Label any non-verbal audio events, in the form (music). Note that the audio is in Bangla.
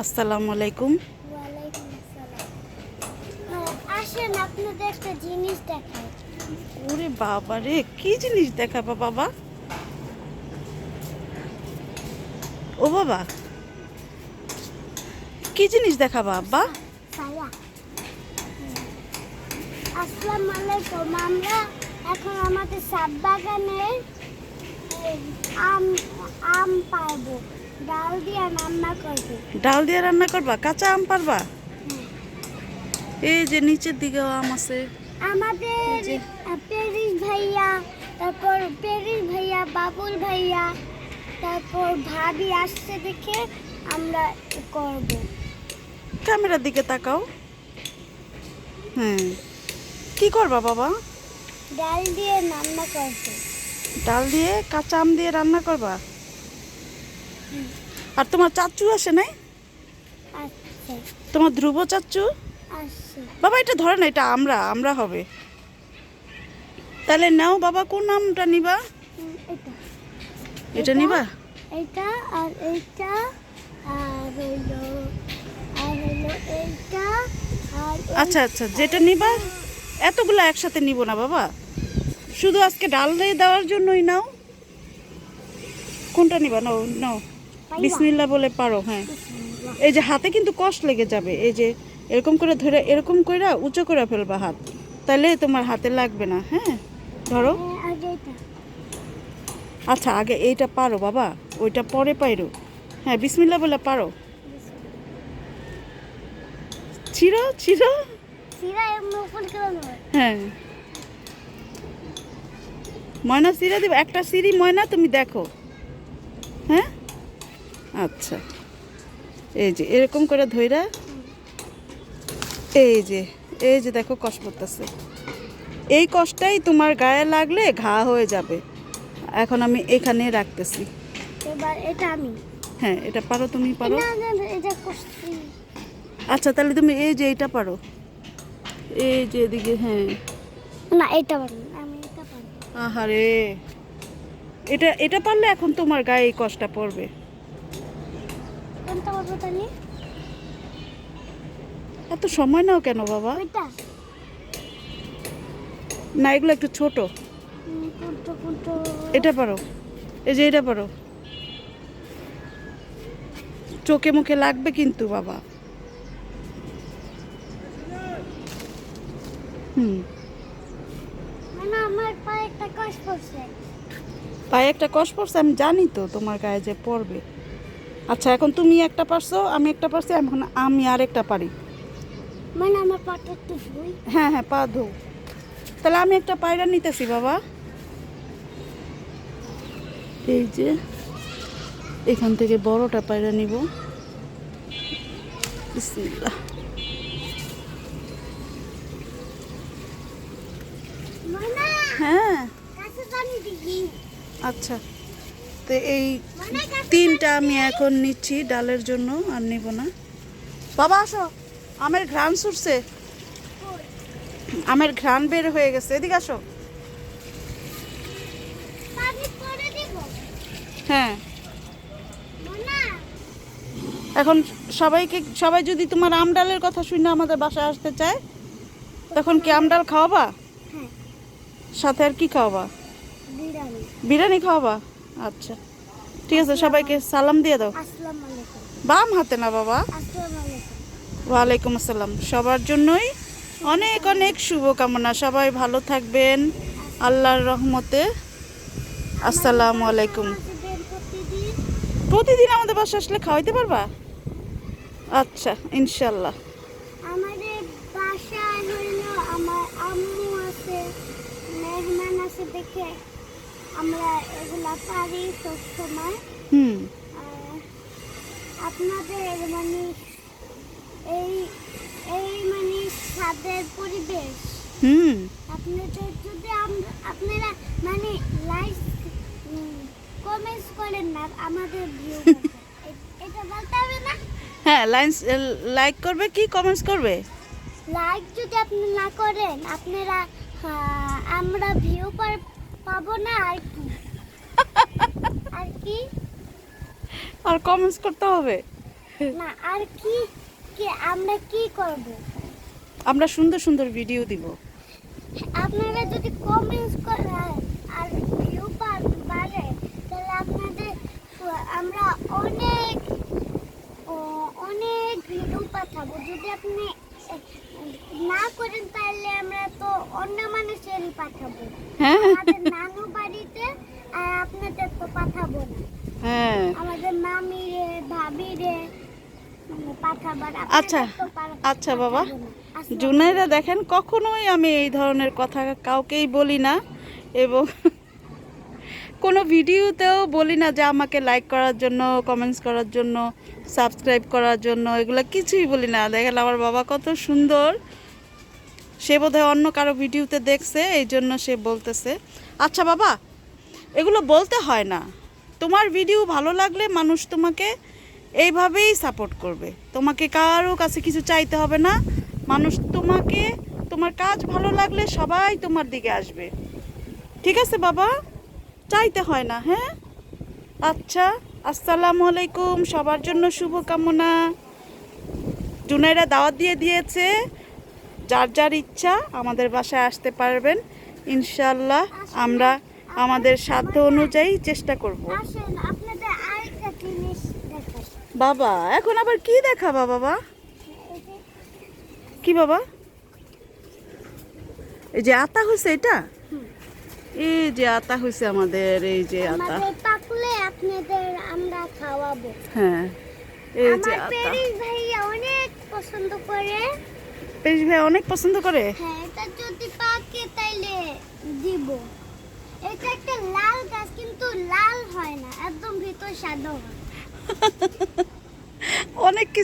আসসালামু আলাইকুম। আসেন আপনাদের একটা জিনিস দেখাই। ওরে বাবা রে কি জিনিস দেখাবা বাবা? ও বাবা কি জিনিস দেখাবা আব্বা? আসসালামু আলাইকুম আমরা এখন আমাদের সাত বাগানে আম আম পারব ডাল দিয়ে রান্না করব। ডাল দিয়ে রান্না করবা? কাঁচা আম পারবা? এই যে নিচের দিকেও আম আছে। আমাদের। পেরিস ভাইয়া তারপর পেরিস ভাইয়া বাবুল ভাইয়া তারপর ভাবি আসছে দেখে আমরা করব। ক্যামেরার দিকে তাকাও। হ্যাঁ। কি করবা বাবা? ডাল দিয়ে রান্না করব। ডাল দিয়ে কাঁচা আম দিয়ে রান্না করবা? আর তোমার চাচু আসে নাই? তোমার ধ্রুব চাচু? বাবা এটা ধরে না এটা আমরা আমরা হবে। তাহলে নাও বাবা কোন নামটা নিবা? এটা। এটা নিবা? এটা আর এইটা আর হইল আর হইল এইটা আর আচ্ছা আচ্ছা যেটা নিবা এতগুলো একসাথে নিব না বাবা। শুধু আজকে ডাল দিয়ে দেওয়ার জন্যই নাও। কোনটা নিবা? নাও নাও? বিসমিল্লা বলে পারো হ্যাঁ। এই যে হাতে কিন্তু কষ্ট লেগে যাবে এই যে এরকম করে ধরে এরকম করে উঁচু করে ফেলবা হাত। তাহলে তোমার হাতে লাগবে না হ্যাঁ? ধরো। হ্যাঁ, আচ্ছা আগে এইটা পারো বাবা ওইটা পরে পাইরো। হ্যাঁ বিসমিল্লা বলে পারো। ছিড়ো ছিড়ো। হ্যাঁ। ময়না সিরা দিব একটা সিঁড়ি ময়না তুমি দেখো। হ্যাঁ? আচ্ছা। এই যে এরকম করে ধইরা এই যে এই যে দেখো কষ করতেছে এই কষ্টটাই তোমার গায়ে লাগলে ঘা হয়ে যাবে। এখন আমি এখানে রাখতেছি। এবার এটা আমি। হ্যাঁ এটা পারো তুমি পারো। এটা আচ্ছা তাহলে তুমি এই যে এইটা পারো। এই যে এদিকে হ্যাঁ। না এটা পারব না, আমি এটা পারব আহারে। এটা এটা পারলে এখন তোমার গায়ে এই কষ্টটা পড়বে। কোনটা পারব তাহলে এত সময় নাও কেন বাবা? না এগুলো একটু ছোট। এটা পারো। এই যে এটা পারো। চোখে মুখে লাগবে কিন্তু বাবা। হুম। আমার পায়ে একটা কষ পড়ছে। পায়ে একটা কষ্ট পড়ছে আমি জানি তো তোমার গায়ে যে পড়বে। আচ্ছা এখন তুমি একটা পারছ আমি একটা পারছি এখন আমি আরেকটা পারি। মানে আমার পাটা একটু ধুই। হ্যাঁ হ্যাঁ পা ধো। তাহলে আমি একটা পায়রা নিতেছি বাবা। এই যে এখান থেকে বড়টা পায়রা নিব। বিসমিল্লাহ। মানে হ্যাঁ। কাছে জানি দিদি আচ্ছা। তো এই তিনটা আমি এখন নিচ্ছি ডালের জন্য আর নিব না। বাবা আসো। আমের ঘ্রাণ কই? আমের ঘ্রাণ বের হয়ে গেছে। এদিকে আসো। হ্যাঁ। এখন সবাইকে সবাই যদি তোমার আম ডালের কথা শুনে আমাদের বাসায় আসতে চায় তখন কি আম ডাল খাওয়াবা? হ্যাঁ। সাথে আর কি খাওয়াবা? বিরিয়ানি খাওয়াবা? আচ্ছা ঠিক আছে সবাইকে সালাম দিয়ে দাও। বাম হাতে না বাবা? ওয়ালাইকুম আসসালাম। সবার জন্যই অনেক অনেক শুভকামনা। সবাই ভালো থাকবেন। আল্লাহর রহমতে। আসসালামু আলাইকুম প্রতিদিন আমাদের বাসা আসলে খাওয়াইতে পারবা? আচ্ছা ইনশাল্লাহ আমাদের আমার আম্মু আছে মেহমান আছে দেখে আমরা এগুলা পারি সবসময়। হুম। আপনাদের মানে এই এই মানে ছাদের পরিবেশ। হুম। আপনাদের যদি আপনারা মানে লাইক কমেন্টস করেন না আমাদের ভিউ এটা বলতে হবে না? হ্যাঁ লাইন্স লাইক করবে কি কমেন্টস করবে? লাইক যদি আপনি না করেন আপনারা আমরা ভিউ পাবো না আর কি? (laughs) আর কি? আর কমেন্টস করতে হবে? না আর কি? কি আমরা কি করব? আমরা সুন্দর সুন্দর ভিডিও দিব। আপনারা যদি কমেন্টস করেন আর ভিউ বাড়ে তাহলে আপনাদের আমরা অনেক অনেক ভিডিও পাঠাবো। যদি আপনি না করেন তাহলে আমরা তো অন্য মানুষেরই পাঠাবো। হ্যাঁ। নানু বাড়িতে আর আপনাদের তো পাঠাবো না। হ্যাঁ। আমাদের মামি রে ভাবি রে পাঠাবার আচ্ছা, আচ্ছা বাবা। জুনাইরা দেখেন কখনোই আমি এই ধরনের কথা কাউকেই বলি না এবং কোনো ভিডিওতেও বলি না যে আমাকে লাইক করার জন্য কমেন্টস করার জন্য সাবস্ক্রাইব করার জন্য, এগুলো কিছুই বলি না। দেখেন আমার বাবা কত সুন্দর। সে বোধহয় অন্য কারও ভিডিওতে দেখছে, এই জন্য সে বলতেছে আচ্ছা বাবা, এগুলো বলতে হয় না। তোমার ভিডিও ভালো লাগলে মানুষ তোমাকে এইভাবেই সাপোর্ট করবে। তোমাকে কারও কাছে কিছু চাইতে হবে না। মানুষ তোমাকে, তোমার কাজ ভালো লাগলে সবাই তোমার দিকে আসবে। ঠিক আছে বাবা? চাইতে হয় না হ্যাঁ? আচ্ছা আসসালামু আলাইকুম সবার জন্য শুভকামনা। জুনাইরা দাওয়াত দিয়ে দিয়েছে যার যার ইচ্ছা আমাদের বাসায় আসতে পারবেন। ইনশাল্লাহ আমরা আমাদের সাধ্য অনুযায়ী চেষ্টা করব। বাবা এখন আবার কি দেখাবা বাবা? কি বাবা? এই যে আতা হয়েছে এটা। এই যে আতা হয়েছে আমাদের এই যে আতা। পাকলে আপনাদের আমরা খাওয়াবো। হ্যাঁ এই যে আতা। পেরিস ভাইয়া অনেক পছন্দ করে। পেশ ভাই অনেক পছন্দ করে? হ্যাঁ এটা যদি পাকে তাইলে দিব। এটা একটা লাল গাছ কিন্তু লাল হয় না একদম ভিতর সাদা হয়। (laughs) অনেক